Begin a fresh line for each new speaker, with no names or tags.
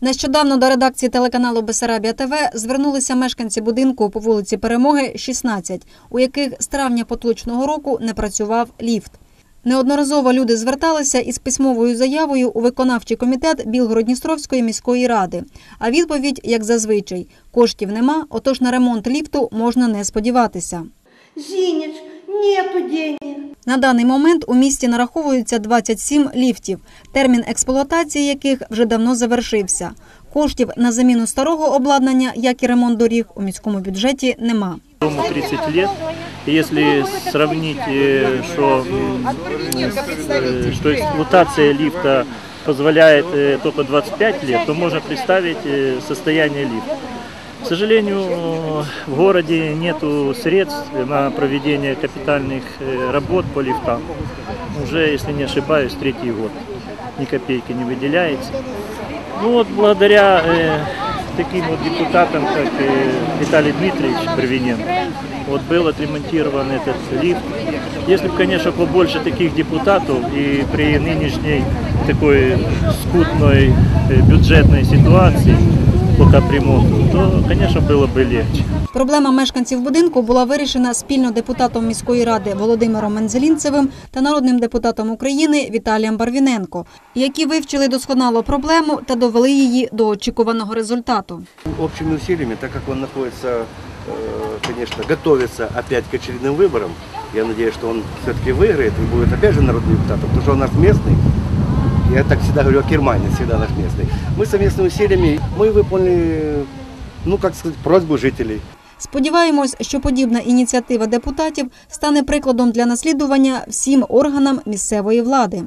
Нещодавно до редакції телеканалу Бесарабія ТВ звернулися мешканці будинку по вулиці Перемоги, 16, у яких з травня поточного року не працював ліфт. Неодноразово люди зверталися із письмовою заявою у виконавчий комітет Білгородністровської міської ради. А відповідь, як зазвичай, коштів нема, отож на ремонт ліфту можна не сподіватися.
Зинич, нету денег.
На даний момент у місті нараховується 27 ліфтів, термін експлуатації яких вже давно завершився. Коштів на заміну старого обладнання, як і ремонт доріг, у міському бюджеті нема.
Дому 30 лет. И если сравнить, э, что, м, э, что эксплуатация лифта позволяет э, только 25 лет, то можно представить э, состояние лифта. К сожалению, в городе нет средств на проведение капитальных э, работ по лифтам. Уже, если не ошибаюсь, третий год. Ни копейки не выделяется. Ну вот благодаря э, таким вот депутатам, как э, Виталий Дмитриевич Барвиненко, вот был отремонтирован этот лифт. Если бы, конечно, побольше таких депутатов и при нынешней такой скутной э, бюджетной ситуации по капремонту, то, конечно, было бы легче.
Проблема мешканців будинку була вирішена спільно депутатом міської ради Володимиром Мензелінцевим та народним депутатом України Віталієм Барвіненко, які вивчили досконало проблему та довели її до очікуваного результату.
общими усилиями, так как он находится, э, конечно, готовится опять к очередным выборам, я надеюсь, что он все-таки выиграет и будет опять же народным депутатом, потому что он наш местный. Я так всегда говорю, Акерманин всегда наш местный. Мы совместными усилиями, мы выполнили, ну, как сказать, просьбу жителей.
Сподіваємось, що подібна ініціатива депутатів стане прикладом для наслідування всім органам місцевої влади.